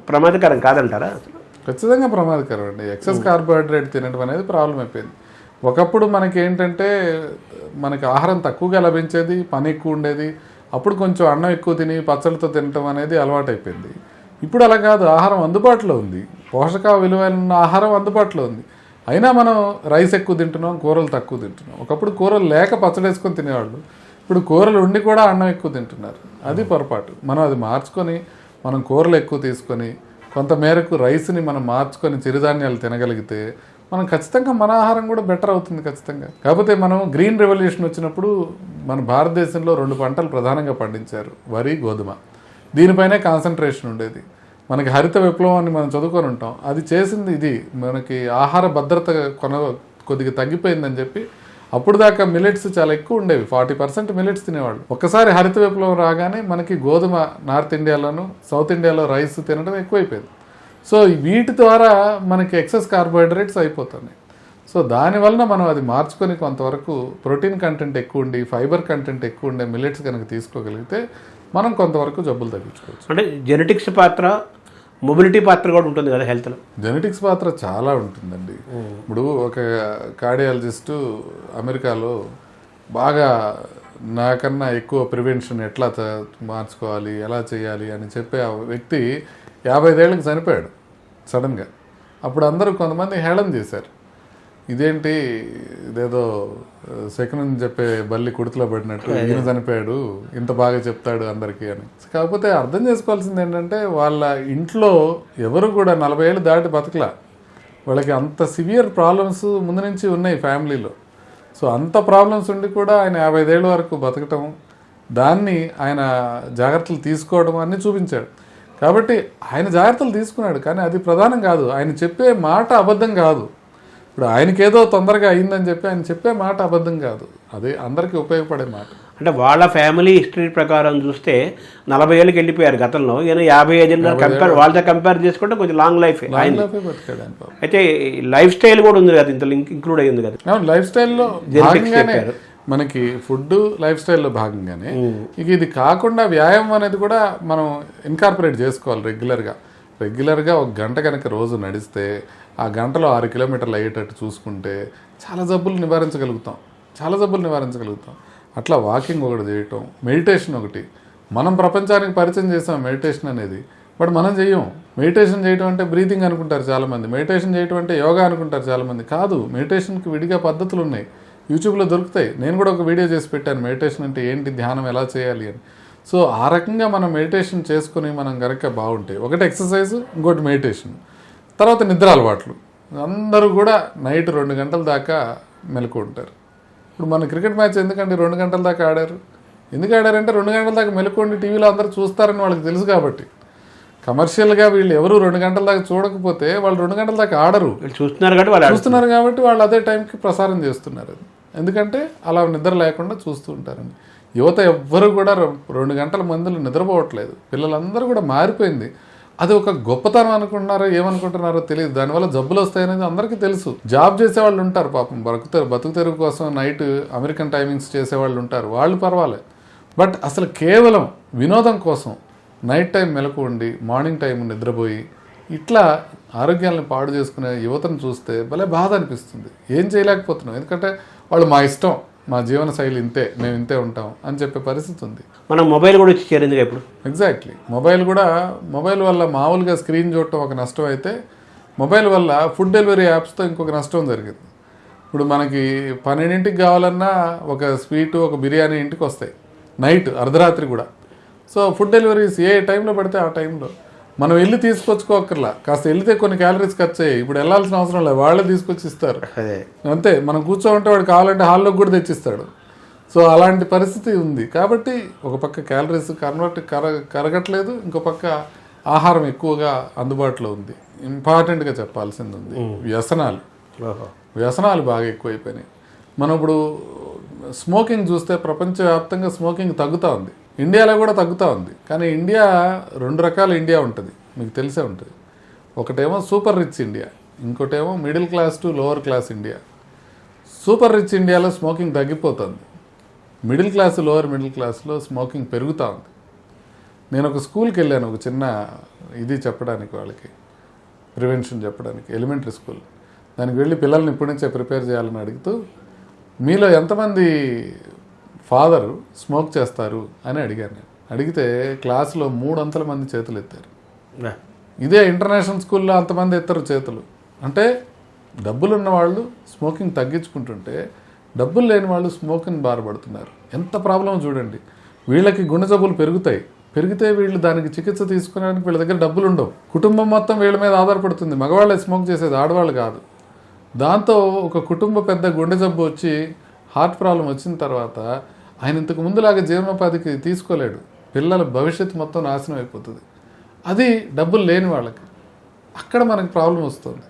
ప్రమాదకరం కాదంటారా? ఖచ్చితంగా ప్రమాదకరం అండి ఎక్సెస్ కార్బోహైడ్రేట్ తినడం అనేది ప్రాబ్లం అయిపోయింది. ఒకప్పుడు మనకి ఏంటంటే మనకి ఆహారం తక్కువగా లభించేది పని ఎక్కువ ఉండేది అప్పుడు కొంచెం అన్నం ఎక్కువ తిని పచ్చళ్ళతో తినటం అనేది అలవాటు అయిపోయింది ఇప్పుడు అలా కాదు ఆహారం అందుబాటులో ఉంది. పోషక విలువైన ఆహారం అందుబాటులో ఉంది. అయినా మనం రైస్ ఎక్కువ తింటున్నాం కూరలు తక్కువ తింటున్నాం. ఒకప్పుడు కూరలు లేక పచ్చడి వేసుకొని తినేవాళ్ళు. ఇప్పుడు కూరలు ఉండి కూడా అన్నం ఎక్కువ తింటున్నారు. అది పొరపాటు. మనం అది మార్చుకొని మనం కూరలు ఎక్కువ తీసుకొని కొంతమేరకు రైస్ని మనం మార్చుకొని చిరుధాన్యాలు తినగలిగితే మనం ఖచ్చితంగా మన ఆహారం కూడా బెటర్ అవుతుంది ఖచ్చితంగా. కాకపోతే మనం గ్రీన్ రెవల్యూషన్ వచ్చినప్పుడు మన భారతదేశంలో రెండు పంటలు ప్రధానంగా పండించారు. వరి గోధుమ. దీనిపైనే కాన్సన్ట్రేషన్ ఉండేది. మనకి హరిత విప్లవాన్ని మనం చదువుకొని ఉంటాం. అది చేసింది ఇది. మనకి ఆహార భద్రత కొన కొద్దిగా తగ్గిపోయిందని చెప్పి అప్పుడు దాకా మిలెట్స్ చాలా ఎక్కువ ఉండేవి. ఫార్టీ పర్సెంట్ మిలెట్స్ తినేవాళ్ళు. ఒక్కసారి హరిత విప్లవం రాగానే మనకి గోధుమ నార్త్ ఇండియాలోను సౌత్ ఇండియాలో రైస్ తినడం ఎక్కువైపోయింది. సో వీటి ద్వారా మనకి ఎక్సెస్ కార్బోహైడ్రేట్స్ అయిపోతున్నాయి. సో దానివలన మనం అది మార్చుకొని కొంతవరకు ప్రోటీన్ కంటెంట్ ఎక్కువ ఉండి ఫైబర్ కంటెంట్ ఎక్కువ ఉండే మిలెట్స్ కనుక తీసుకోగలిగితే మనం కొంతవరకు జబ్బులు తగ్గించుకోవచ్చు. అంటే జెనెటిక్స్ పాత్ర మొబిలిటీ పాత్ర కూడా ఉంటుంది కదా హెల్త్లో జెనెటిక్స్ పాత్ర చాలా ఉంటుందండి. ఇప్పుడు ఒక కార్డియాలజిస్టు అమెరికాలో బాగా నాకన్నా ఎక్కువ ప్రివెన్షన్ ఎట్లా మార్చుకోవాలి ఎలా చేయాలి అని చెప్పే ఆ వ్యక్తి యాభై ఐదేళ్ళకి చనిపోయాడు సడన్గా అప్పుడు అందరూ కొంతమంది హేళన చేశారు. ఇదేంటి? ఇదేదో సెకండ్ చెప్పే బల్లి కుడితిలో పడినట్టు ఈయన చనిపోయాడు ఇంత బాగా చెప్తాడు అందరికీ అని. కాకపోతే అర్థం చేసుకోవాల్సింది ఏంటంటే వాళ్ళ ఇంట్లో ఎవరు కూడా నలభై ఏళ్ళు దాటి బతకలా. వాళ్ళకి అంత సివియర్ ప్రాబ్లమ్స్ ముందు నుంచి ఉన్నాయి ఫ్యామిలీలో. సో అంత ప్రాబ్లమ్స్ ఉండి కూడా ఆయన యాభై ఐదేళ్ళ వరకు బతకటం దాన్ని ఆయన జాగ్రత్తలు తీసుకోవడం అన్ని చూపించాడు. కాబట్టి ఆయన జాగ్రత్తలు తీసుకున్నాడు కానీ అది ప్రధానం కాదు. ఆయన చెప్పే మాట అబద్ధం కాదు. ఇప్పుడు ఆయనకేదో తొందరగా అయిందని చెప్పి ఆయన చెప్పే మాట అబద్ధం కాదు. అదే అందరికీ ఉపయోగపడే మాట. అంటే వాళ్ళ ఫ్యామిలీ హిస్టరీ ప్రకారం చూస్తే నలభై ఏళ్ళకి వెళ్ళిపోయారు గతంలో. ఈయన యాభై ఐదు కంపేర్ వాళ్ళతో కంపేర్ చేసుకుంటే కొంచెం లాంగ్ లైఫ్. అయితే లైఫ్ స్టైల్ కూడా ఉంది కదా ఇంత ఇంక్లూడ్ అయ్యింది కదా. లైఫ్ స్టైల్లో. మనకి ఫుడ్ లైఫ్ స్టైల్లో భాగంగానే ఇక ఇది కాకుండా వ్యాయామం అనేది కూడా మనం ఇన్కార్పొరేట్ చేసుకోవాలి రెగ్యులర్గా రెగ్యులర్గా ఒక గంట కనుక రోజు నడిస్తే ఆ గంటలో ఆరు కిలోమీటర్లు అయ్యేటట్టు చూసుకుంటే చాలా జబ్బులు నివారించగలుగుతాం. చాలా జబ్బులు నివారించగలుగుతాం. అట్లా వాకింగ్ ఒకటి చేయటం మెడిటేషన్ ఒకటి. మనం ప్రపంచానికి పరిచయం చేసాం మెడిటేషన్ అనేది. బట్ మనం చెయ్యం. మెడిటేషన్ చేయటం అంటే బ్రీతింగ్ అనుకుంటారు చాలామంది. మెడిటేషన్ చేయటం అంటే యోగా అనుకుంటారు చాలామంది. కాదు మెడిటేషన్కి విడిగా పద్ధతులు ఉన్నాయి. యూట్యూబ్లో దొరుకుతాయి. నేను కూడా ఒక వీడియో చేసి పెట్టాను. మెడిటేషన్ అంటే ఏంటి? ధ్యానం ఎలా చేయాలి అని. సో ఆ రకంగా మనం మెడిటేషన్ చేసుకుని మనం కనుక బాగుంటే ఒకటి ఎక్సర్సైజ్ ఇంకోటి మెడిటేషన్. తర్వాత నిద్ర అలవాట్లు. అందరూ కూడా నైట్ రెండు గంటల దాకా మెలకు ఉంటారు. ఇప్పుడు మన క్రికెట్ మ్యాచ్ ఎందుకంటే రెండు గంటల దాకా ఆడారు? ఎందుకు ఆడారంటే రెండు గంటల దాకా మెలకువండి టీవీలో అందరూ చూస్తారని వాళ్ళకి తెలుసు కాబట్టి. కమర్షియల్గా వీళ్ళు ఎవరు రెండు గంటల దాకా చూడకపోతే వాళ్ళు రెండు గంటల దాకా ఆడరు. చూస్తున్నారు కాబట్టి వాళ్ళు చూస్తున్నారు కాబట్టి వాళ్ళు అదే టైంకి ప్రసారం చేస్తున్నారు అది. ఎందుకంటే అలా నిద్ర లేకుండా చూస్తూ ఉంటారని యువత ఎవ్వరు కూడా రెండు గంటల మందులు నిద్రపోవట్లేదు. పిల్లలందరూ కూడా మారిపోయింది. అది ఒక గొప్పతనం అనుకుంటున్నారో ఏమనుకుంటున్నారో తెలియదు. దానివల్ల జబ్బులు వస్తాయనేది అందరికీ తెలుసు. జాబ్ చేసే వాళ్ళు ఉంటారు పాపం. బతుకు బతుకు తెరుగు కోసం నైట్ అమెరికన్ టైమింగ్స్ చేసే వాళ్ళు ఉంటారు. వాళ్ళు పర్వాలేదు బట్ అసలు కేవలం వినోదం కోసం నైట్ టైం మెలకు ఉండి మార్నింగ్ టైం నిద్రపోయి ఇట్లా ఆరోగ్యాలను పాడు చేసుకునే యువతను చూస్తే భలే బాధ అనిపిస్తుంది. ఏం చేయలేకపోతున్నాం. ఎందుకంటే వాళ్ళు మా ఇష్టం. మా జీవన శైలి ఇంతే మేము ఇంతే ఉంటాం అని చెప్పే పరిస్థితి ఉంది. మనం మొబైల్ కూడా వచ్చి చేరింది ఇప్పుడు? ఎగ్జాక్ట్లీ మొబైల్ కూడా మొబైల్ వల్ల మామూలుగా స్క్రీన్ చూడటం ఒక నష్టం అయితే మొబైల్ వల్ల ఫుడ్ డెలివరీ యాప్స్తో ఇంకొక నష్టం జరిగింది. ఇప్పుడు మనకి పన్నెండింటికి కావాలన్నా ఒక స్వీటు ఒక బిర్యానీ ఇంటికి వస్తాయి. నైట్ అర్ధరాత్రి కూడా. సో ఫుడ్ డెలివరీస్ ఏ టైంలో పడితే ఆ టైంలో మనం వెళ్ళి తీసుకొచ్చుకోకర్లా కాస్త వెళ్తే కొన్ని క్యాలరీస్ ఖర్చు అయ్యాయి. ఇప్పుడు వెళ్ళాల్సిన అవసరం లేదు. వాళ్ళే తీసుకొచ్చి ఇస్తారు. అంతే. మనం కూర్చోమంటే వాడు కావాలంటే హాల్లోకి కూడా తెచ్చిస్తాడు. సో అలాంటి పరిస్థితి ఉంది. కాబట్టి ఒక పక్క క్యాలరీస్ కన్వర్ట్ కర కరగట్లేదు. ఇంకో పక్క ఆహారం ఎక్కువగా అందుబాటులో ఉంది. ఇంపార్టెంట్గా చెప్పాల్సింది ఉంది. వ్యసనాలు. వ్యసనాలు బాగా ఎక్కువైపోయినాయి. మనం ఇప్పుడు స్మోకింగ్ చూస్తే ప్రపంచవ్యాప్తంగా స్మోకింగ్ తగ్గుతూ ఉంది. ఇండియాలో కూడా తగ్గుతూ ఉంది. కానీ ఇండియా రెండు రకాల ఇండియా ఉంటుంది. మీకు తెలిసే ఉంటుంది. ఒకటేమో సూపర్ రిచ్ ఇండియా ఇంకోటేమో middle class to lower class India. Super rich ఇండియాలో స్మోకింగ్ తగ్గిపోతుంది. మిడిల్ క్లాస్ లోవర్ మిడిల్ క్లాస్లో స్మోకింగ్ పెరుగుతూ ఉంది. నేను ఒక స్కూల్కి వెళ్ళాను ఒక చిన్న ఇది చెప్పడానికి వాళ్ళకి ప్రివెన్షన్ చెప్పడానికి ఎలిమెంటరీ స్కూల్. దానికి వెళ్ళి పిల్లల్ని ఇప్పటి నుంచే ప్రిపేర్ చేయాలని అడుగుతూ మీలో ఎంతమంది ఫాదర్ స్మోక్ చేస్తారు అని అడిగాను నేను. అడిగితే క్లాసులో మూడు వందల మంది చేతులు ఎత్తారు. ఇదే ఇంటర్నేషనల్ స్కూల్లో అంతమంది ఎత్తారు చేతులు. అంటే డబ్బులు ఉన్న వాళ్ళు స్మోకింగ్ తగ్గించుకుంటుంటే డబ్బులు లేని వాళ్ళు స్మోకింగ్ బాధపడుతున్నారు ఎంత ప్రాబ్లం చూడండి. వీళ్ళకి గుండె జబ్బులు పెరుగుతాయి. పెరిగితే వీళ్ళు దానికి చికిత్స తీసుకోవడానికి వీళ్ళ దగ్గర డబ్బులు ఉండవు. కుటుంబం మొత్తం వీళ్ళ మీద ఆధారపడుతుంది. మగవాళ్ళే స్మోక్ చేసేది ఆడవాళ్ళు కాదు. దాంతో ఒక కుటుంబ పెద్ద గుండె జబ్బు వచ్చి హార్ట్ ప్రాబ్లం వచ్చిన తర్వాత ఆయన ఇంతకు ముందులాగా జీవనోపాధికి తీసుకోలేడు. పిల్లల భవిష్యత్తు మొత్తం నాశనం అయిపోతుంది. అది డబ్బులు లేని వాళ్ళకి. అక్కడ మనకి ప్రాబ్లం వస్తుంది.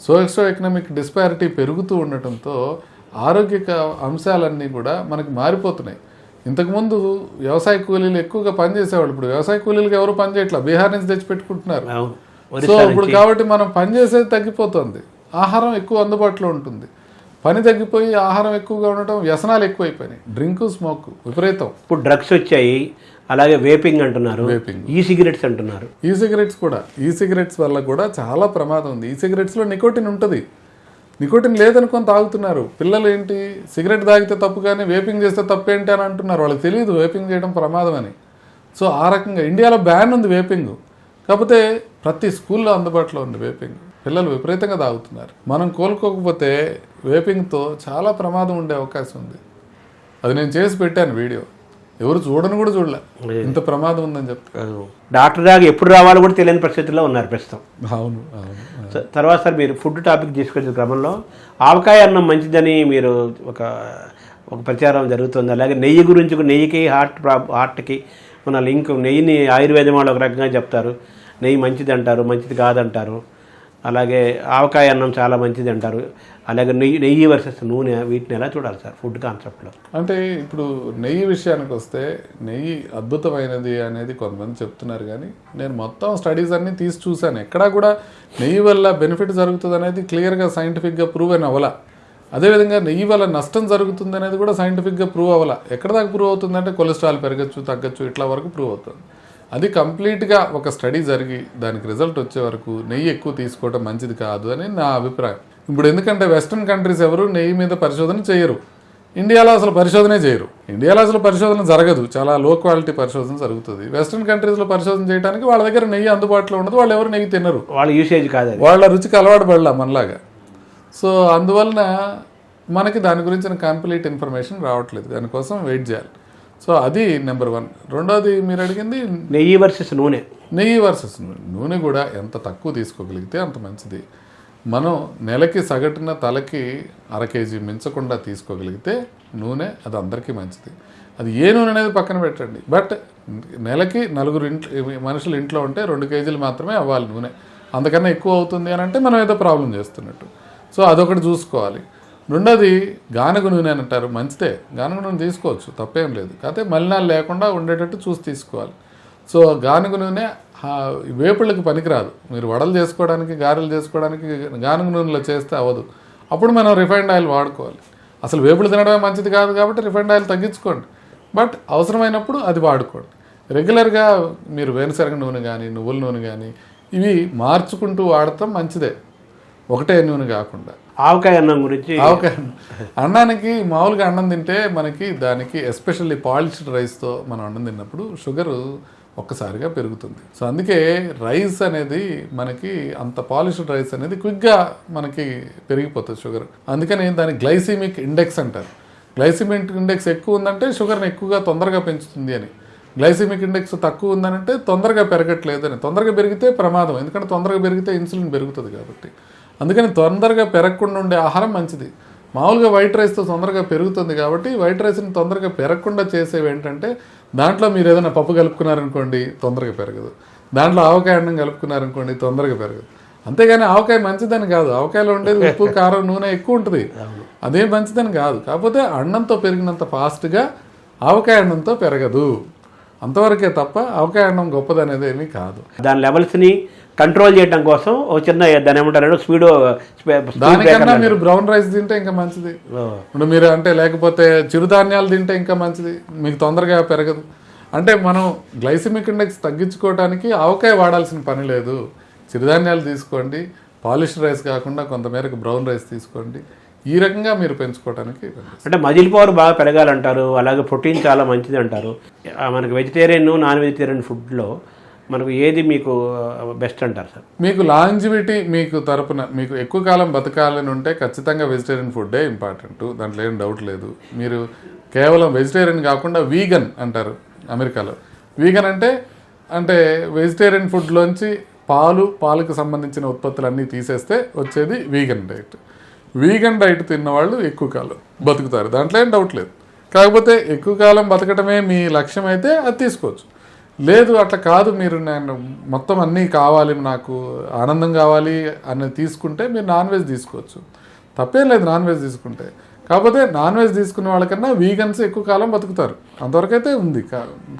సోషో ఎకనామిక్ డిస్పారిటీ పెరుగుతూ ఉండటంతో ఆరోగ్య అంశాలన్నీ కూడా మనకి మారిపోతున్నాయి. ఇంతకుముందు వ్యవసాయ కూలీలు ఎక్కువగా పనిచేసేవాళ్ళు ఇప్పుడు వ్యవసాయ కూలీలకు ఎవరు పని చేయట్లా? బీహార్ నుంచి తెచ్చి పెట్టుకుంటున్నారు అవును సో ఇప్పుడు కాబట్టి మనం పని చేసేది తగ్గిపోతుంది. ఆహారం ఎక్కువ అందుబాటులో ఉంటుంది. పని తగ్గిపోయి ఆహారం ఎక్కువగా ఉండటం వ్యసనాలు ఎక్కువైపోయినాయి. డ్రింక్ స్మోక్ విపరీతం. ఇప్పుడు డ్రగ్స్ వచ్చాయి అలాగే వేపింగ్ అంటున్నారు. ఈ సిగరెట్స్ అంటున్నారు. ఈ సిగరెట్స్ కూడా ఈ సిగరెట్స్ వల్ల కూడా చాలా ప్రమాదం ఉంది. ఈ సిగరెట్స్లో నికోటిన్ ఉంటుంది. నికోటిన్ లేదనుకొని తాగుతున్నారు. పిల్లలు ఏంటి సిగరెట్ తాగితే తప్పు కానీ వేపింగ్ చేస్తే తప్పు ఏంటి అని అంటున్నారు. వాళ్ళకి తెలియదు వేపింగ్ చేయడం ప్రమాదం అని. సో ఆ రకంగా ఇండియాలో బ్యాన్ ఉంది వేపింగ్. కాకపోతే ప్రతి స్కూల్లో అందుబాటులో ఉంది వేపింగ్. పిల్లలు విపరీతంగా తాగుతున్నారు. మనం కోలుకోకపోతే వేపింగ్తో చాలా ప్రమాదం ఉండే అవకాశం ఉంది. అది నేను చేసి పెట్టాను వీడియో. ఎవరు చూడను కూడా చూడలే. ఇంత ప్రమాదం ఉందని చెప్తే. డాక్టర్ దాకా ఎప్పుడు రావాలో కూడా తెలియని పరిస్థితుల్లో ఉన్నారు ప్రస్తుతం. అవును తర్వాత సార్ మీరు ఫుడ్ టాపిక్ తీసుకొచ్చే క్రమంలో ఆవకాయ అన్నం మంచిదని మీరు ఒక ఒక ప్రచారం జరుగుతుంది. అలాగే నెయ్యి గురించి నెయ్యికి హార్ట్ హార్ట్కి మన లింక్ నెయ్యిని ఆయుర్వేదం వాళ్ళు ఒక రకంగా చెప్తారు. నెయ్యి మంచిది అంటారు మంచిది కాదంటారు. అలాగే ఆవకాయ అన్నం చాలా మంచిది అంటారు. అలాగే నెయ్యి నెయ్యి వర్సెస్ నూనె వీటిని ఎలా చూడాలి సార్ ఫుడ్ కాన్సెప్ట్లో అంటే ఇప్పుడు నెయ్యి విషయానికి వస్తే నెయ్యి అద్భుతమైనది అనేది కొంతమంది చెప్తున్నారు కానీ నేను మొత్తం స్టడీస్ అన్ని తీసి చూశాను. ఎక్కడా కూడా నెయ్యి వల్ల బెనిఫిట్ జరుగుతుంది అనేది క్లియర్గా సైంటిఫిక్గా ప్రూవ్ అయిన అవ్వాల అదేవిధంగా నెయ్యి వల్ల నష్టం జరుగుతుంది అనేది కూడా సైంటిఫిక్గా ప్రూవ్ అవ్వాల ఎక్కడ దాకా ప్రూవ్ అవుతుందంటే కొలెస్ట్రాల్ పెరగచ్చు తగ్గచ్చు ఇట్లా వరకు ప్రూవ్ అవుతుంది. అది కంప్లీట్గా ఒక స్టడీ జరిగి దానికి రిజల్ట్ వచ్చే వరకు నెయ్యి ఎక్కువ తీసుకోవడం మంచిది కాదు అని నా అభిప్రాయం. ఇప్పుడు ఎందుకంటే వెస్ట్రన్ కంట్రీస్ ఎవరు నెయ్యి మీద పరిశోధన చేయరు. ఇండియాలో అసలు పరిశోధనే చేయరు. ఇండియాలో అసలు పరిశోధన జరగదు. చాలా లో క్వాలిటీ పరిశోధన జరుగుతుంది. వెస్ట్రన్ కంట్రీస్లో పరిశోధన చేయడానికి వాళ్ళ దగ్గర నెయ్యి అందుబాటులో ఉండదు. వాళ్ళు ఎవరు నెయ్యి తినరు. వాళ్ళ యూసేజ్ కాదు వాళ్ళ రుచికి అలవాటు పడలా మనలాగా. సో అందువలన మనకి దాని గురించిన కంప్లీట్ ఇన్ఫర్మేషన్ రావట్లేదు. దానికోసం వెయిట్ చేయాలి. సో అది నెంబర్ వన్. రెండోది మీరు అడిగింది? నెయ్యి వర్సెస్ నూనె. నెయ్యి వర్సెస్ నూనె. నూనె కూడా ఎంత తక్కువ తీసుకోగలిగితే అంత మంచిది. మనం నెలకి సగటున తలకి అర కేజీ మించకుండా తీసుకోగలిగితే నూనె అది అందరికీ మంచిది. అది ఏ నూనె అనేది పక్కన పెట్టండి. బట్ నెలకి నలుగురు ఇంట్లో మనుషులు ఇంట్లో ఉంటే రెండు కేజీలు మాత్రమే అవ్వాలి నూనె. అంతకన్నా ఎక్కువ అవుతుంది అని అంటే మనం ఏదో ప్రాబ్లం చేస్తున్నట్టు. సో అదొకటి చూసుకోవాలి. రెండోది గానుగ నూనె అని అంటారు. మంచిదే. గానుగ నూనె తీసుకోవచ్చు. తప్పేం లేదు. కాకపోతే మలినాలు లేకుండా ఉండేటట్టు చూసి తీసుకోవాలి. సో గానుగ నూనె వేపుళ్ళకి పనికిరాదు. మీరు వడలు చేసుకోవడానికి గారెలు చేసుకోవడానికి గానుగ నూనెలో చేస్తే అవ్వదు. అప్పుడు మనం రిఫైండ్ ఆయిల్ వాడుకోవాలి. అసలు వేపులు తినడమే మంచిది కాదు కాబట్టి రిఫైండ్ ఆయిల్ తగ్గించుకోండి. బట్ అవసరమైనప్పుడు అది వాడుకోండి. రెగ్యులర్గా మీరు వేరుశనగ నూనె కానీ నువ్వుల నూనె కానీ ఇవి మార్చుకుంటూ వాడటం మంచిదే. ఒకటే నూనె కాకుండా. ఆవకాయ అన్నం గురించి ఓకే అన్నానికి మామూలుగా అన్నం తింటే మనకి దానికి ఎస్పెషల్లీ పాలిష్డ్ రైస్తో మనం అన్నం తిన్నప్పుడు షుగర్ ఒక్కసారిగా పెరుగుతుంది. సో అందుకే రైస్ అనేది మనకి అంత పాలిష్డ్ రైస్ అనేది క్విక్గా మనకి పెరిగిపోతుంది షుగర్. అందుకని దాని గ్లైసిమిక్ ఇండెక్స్ అంటారు. గ్లైసిమిక్ ఇండెక్స్ ఎక్కువ ఉందంటే షుగర్ని ఎక్కువగా తొందరగా పెంచుతుంది అని. గ్లైసిమిక్ ఇండెక్స్ తక్కువ ఉందనంటే తొందరగా పెరగట్లేదు అని. తొందరగా పెరిగితే ప్రమాదం. ఎందుకంటే తొందరగా పెరిగితే ఇన్సులిన్ పెరుగుతుంది కాబట్టి. అందుకని తొందరగా పెరగకుండా ఉండే ఆహారం మంచిది. మామూలుగా వైట్ రైస్తో తొందరగా పెరుగుతుంది కాబట్టి వైట్ రైస్ని తొందరగా పెరగకుండా చేసేవి ఏంటంటే దాంట్లో మీరు ఏదైనా పప్పు కలుపుకున్నారనుకోండి తొందరగా పెరగదు. దాంట్లో ఆవకాయ అన్నం కలుపుకున్నారనుకోండి తొందరగా పెరగదు. అంతేగాని ఆవకాయ మంచిదని కాదు. ఆవకాయలో ఉండేది ఉప్పు కారం నూనె ఎక్కువ ఉంటుంది. అదేం మంచిదని కాదు. కాకపోతే అన్నంతో పెరిగినంత ఫాస్ట్గా ఆవకాయ అన్నంతో పెరగదు. అంతవరకే తప్ప ఆవకాయ అన్నం గొప్పదనేది ఏమీ కాదు. దాని లెవెల్స్ని కంట్రోల్ చేయడం కోసం ఒక చిన్న దాని ఏమంటారు స్పీడ్ దానికన్నా మీరు బ్రౌన్ రైస్ తింటే ఇంకా మంచిది. ఇప్పుడు మీరు అంటే లేకపోతే చిరుధాన్యాలు తింటే ఇంకా మంచిది. మీకు తొందరగా పెరగదు. అంటే మనం గ్లైసిమిక్ ఇండెక్స్ తగ్గించుకోవడానికి ఆవకాయ వాడాల్సిన పని లేదు. చిరుధాన్యాలు తీసుకోండి. పాలిష్ రైస్ కాకుండా కొంతమేరకు బ్రౌన్ రైస్ తీసుకోండి. ఈ రకంగా మీరు పెంచుకోవడానికి. అంటే మజిల్ పవర్ బాగా పెరగాలంటారు. అలాగే ప్రోటీన్ చాలా మంచిది అంటారు. మనకి వెజిటేరియన్ నాన్ వెజిటేరియన్ ఫుడ్లో మనకు ఏది మీకు బెస్ట్ అంటారు సార్ మీకు లాంజివిటీ మీకు తరపున మీకు ఎక్కువ కాలం బతకాలని ఉంటే ఖచ్చితంగా వెజిటేరియన్ ఫుడ్డే ఇంపార్టెంట్ దాంట్లో ఏం డౌట్ లేదు. మీరు కేవలం వెజిటేరియన్ కాకుండా వీగన్ అంటారు అమెరికాలో. వీగన్ అంటే అంటే వెజిటేరియన్ ఫుడ్లోంచి పాలు పాలకు సంబంధించిన ఉత్పత్తులు అన్నీ తీసేస్తే వచ్చేది వీగన్ డైట్ వీగన్ డైట్ తిన్న వాళ్ళు ఎక్కువ కాలం బతుకుతారు. దాంట్లో ఏం డౌట్ లేదు. కాకపోతే ఎక్కువ కాలం బతకటమే మీ లక్ష్యం అయితే అది తీసుకోవచ్చు. లేదు అట్లా కాదు మీరు నేను మొత్తం అన్నీ కావాలి నాకు ఆనందం కావాలి అని తీసుకుంటే మీరు నాన్ వెజ్ తీసుకోవచ్చు. తప్పేం లేదు నాన్ వెజ్ తీసుకుంటే. కాకపోతే నాన్ వెజ్ తీసుకునే వాళ్ళకన్నా వీగన్స్ ఎక్కువ కాలం బతుకుతారు. అంతవరకైతే ఉంది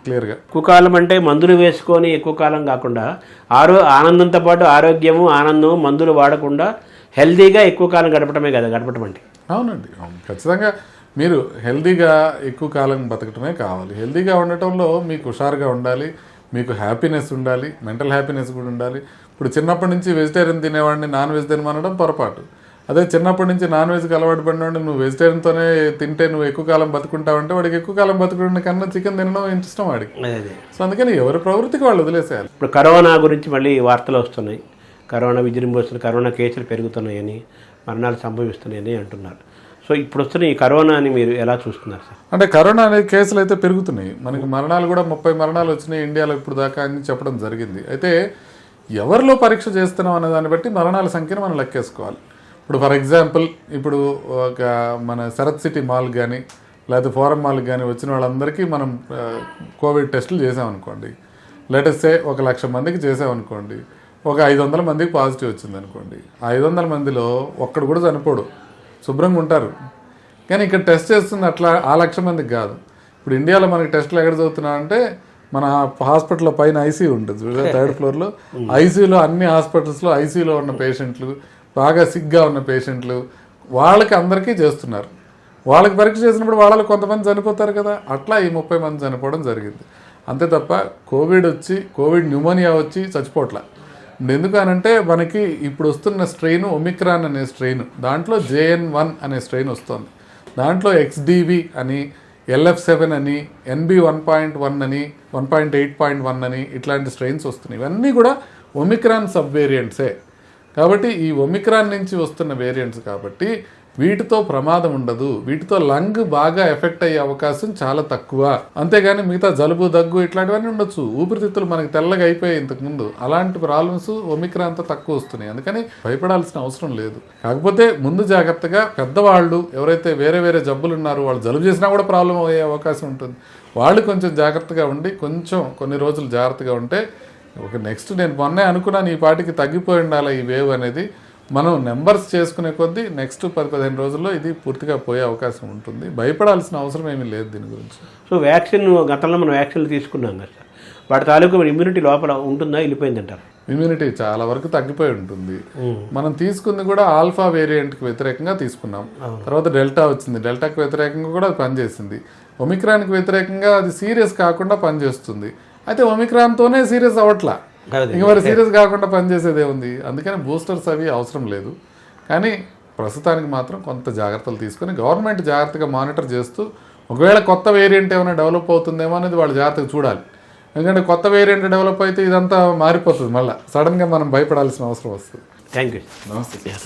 క్లియర్గా. ఎక్కువ కాలం అంటే మందులు వేసుకొని ఎక్కువ కాలం కాకుండా ఆరో ఆనందంతో పాటు ఆరోగ్యము ఆనందం మందులు వాడకుండా హెల్తీగా ఎక్కువ కాలం గడపడమే కదా గడపడం అంటే. అవునండి అవును. ఖచ్చితంగా మీరు హెల్దీగా ఎక్కువ కాలం బతకటమే కావాలి. హెల్దీగా ఉండటంలో మీకు హుషారుగా ఉండాలి మీకు హ్యాపీనెస్ ఉండాలి మెంటల్ హ్యాపీనెస్ కూడా ఉండాలి. ఇప్పుడు చిన్నప్పటి నుంచి వెజిటేరియన్ తినేవాడిని నాన్ వెజ్ తినమనడం పొరపాటు. అదే చిన్నప్పటి నుంచి నాన్ వెజ్కి అలవాటు పడినవాడిని నువ్వు వెజిటేరియన్తోనే తింటే నువ్వు ఎక్కువ కాలం బతుకుంటావంటే వాడికి ఎక్కువ కాలం బతుకునే కన్నా చికెన్ తినడం ఇంట్రెస్ట్ వాడికి. సో అందుకని ఎవరి ప్రవృత్తికి వాళ్ళు వదిలేసేయాలి. ఇప్పుడు కరోనా గురించి మళ్ళీ వార్తలు వస్తున్నాయి. కరోనా విజృంభిస్తున్న కరోనా కేసులు పెరుగుతున్నాయని మరణాలు సంభవిస్తున్నాయని అంటున్నారు. సో ఇప్పుడు వస్తున్న ఈ కరోనాని మీరు ఎలా చూస్తున్నారు సార్? అంటే కరోనా అనే కేసులు అయితే పెరుగుతున్నాయి. మనకి మరణాలు కూడా ముప్పై మరణాలు వచ్చినాయి ఇండియాలో ఇప్పుడు దాకా అని చెప్పడం జరిగింది. అయితే ఎవరిలో పరీక్ష చేస్తున్నాం అనే దాన్ని బట్టి మరణాల సంఖ్యను మనం లెక్కేసుకోవాలి. ఇప్పుడు ఫర్ ఎగ్జాంపుల్ ఇప్పుడు ఒక మన శరత్ సిటీ మాల్ కానీ లేకపోతే ఫోరం మాల్ కానీ వచ్చిన వాళ్ళందరికీ మనం కోవిడ్ టెస్టులు చేసామనుకోండి లేటెస్టే ఒక లక్ష మందికి చేసామనుకోండి ఒక ఐదు వందల మందికి పాజిటివ్ వచ్చింది అనుకోండి ఐదు వందల మందిలో ఒక్కడు కూడా చనిపోడు. శుభ్రంగా ఉంటారు. కానీ ఇక్కడ టెస్ట్ చేస్తుంది అట్లా ఆ లక్ష మందికి కాదు. ఇప్పుడు ఇండియాలో మనకి టెస్ట్లు ఎక్కడ చదువుతున్నారంటే మన హాస్పిటల్లో పైన ఐసీయూ ఉంటుంది థర్డ్ ఫ్లోర్లో. ఐసీయూలో అన్ని హాస్పిటల్స్లో ఐసీయూలో ఉన్న పేషెంట్లు బాగా సిగ్గా ఉన్న పేషెంట్లు వాళ్ళకి అందరికీ చేస్తున్నారు. వాళ్ళకి పరీక్ష చేసినప్పుడు వాళ్ళలో కొంతమంది చనిపోతారు కదా అట్లా ఈ ముప్పై మంది చనిపోవడం జరిగింది. అంతే తప్ప కోవిడ్ వచ్చి కోవిడ్ న్యూమోనియా వచ్చి చచ్చిపోవట్ల. ఎందుకనంటే మనకి ఇప్పుడు వస్తున్న స్ట్రెయిన్ ఒమిక్రాన్ అనే స్ట్రెయిన్ దాంట్లో జేఎన్ వన్ అనే స్ట్రెయిన్ వస్తుంది. దాంట్లో ఎక్స్డివి అని ఎల్ఎఫ్ సెవెన్ అని ఎన్బి వన్ పాయింట్ వన్ అని one point eight point one అని ఇట్లాంటి స్ట్రెయిన్స్ వస్తున్నాయి. ఇవన్నీ కూడా ఒమిక్రాన్ సబ్ వేరియంట్సే కాబట్టి ఈ ఒమిక్రాన్ నుంచి వస్తున్న వేరియంట్స్ కాబట్టి వీటితో ప్రమాదం ఉండదు. వీటితో లంగ్ బాగా ఎఫెక్ట్ అయ్యే అవకాశం చాలా తక్కువ. అంతేగాని మిగతా జలుబు దగ్గు ఇట్లాంటివన్నీ ఉండొచ్చు. ఊపిరితిత్తులు మనకి తెల్లగా అయిపోయాయి ఇంతకు ముందు అలాంటి ప్రాబ్లమ్స్ ఒమిక్రాన్తో తక్కువ వస్తున్నాయి. అందుకని భయపడాల్సిన అవసరం లేదు. కాకపోతే ముందు జాగ్రత్తగా పెద్దవాళ్ళు ఎవరైతే వేరే వేరే జబ్బులు ఉన్నారో వాళ్ళు జలుబు చేసినా కూడా ప్రాబ్లం అయ్యే అవకాశం ఉంటుంది. వాళ్ళు కొంచెం జాగ్రత్తగా ఉండి కొంచెం కొన్ని రోజులు జాగ్రత్తగా ఉంటే ఒక నెక్స్ట్ నేను మొన్నే అనుకున్నాను ఈ పాటికి తగ్గిపోయి ఉండాలి ఈ వేవ్ అనేది. మనం నెంబర్స్ చేసుకునే కొద్దీ నెక్స్ట్ పది పదిహేను రోజుల్లో ఇది పూర్తిగా పోయే అవకాశం ఉంటుంది. భయపడాల్సిన అవసరం ఏమీ లేదు దీని గురించి. సో వ్యాక్సిన్ గతంలో మనం వ్యాక్సిన్లు తీసుకున్నాం కదా. సార్ వాటి తాలూకు ఇమ్యూనిటీ లోపల ఉంటుందా వెళ్ళిపోయిందంటారు? ఇమ్యూనిటీ చాలా వరకు తగ్గిపోయి ఉంటుంది. మనం తీసుకుంది కూడా ఆల్ఫా వేరియంట్కి వ్యతిరేకంగా తీసుకున్నాం. తర్వాత డెల్టా వచ్చింది. డెల్టాకి వ్యతిరేకంగా కూడా అది పనిచేసింది. ఒమిక్రాన్కి వ్యతిరేకంగా అది సీరియస్ కాకుండా పనిచేస్తుంది. అయితే ఒమిక్రాన్తోనే సీరియస్ అవ్వట్లా. ఇంక మరి సీరియస్ కాకుండా పనిచేసేదే ఉంది. అందుకని బూస్టర్స్ అవి అవసరం లేదు. కానీ ప్రస్తుతానికి మాత్రం కొంత జాగ్రత్తలు తీసుకొని గవర్నమెంట్ జాగ్రత్తగా మానిటర్ చేస్తూ ఒకవేళ కొత్త వేరియంట్ ఏమైనా డెవలప్ అవుతుందేమో అనేది వాళ్ళు జాగ్రత్తగా చూడాలి. ఎందుకంటే కొత్త వేరియంట్ డెవలప్ అయితే ఇదంతా మారిపోతుంది మళ్ళీ. సడన్గా మనం భయపడాల్సిన అవసరం వస్తుంది. థ్యాంక్ యూ నమస్తే.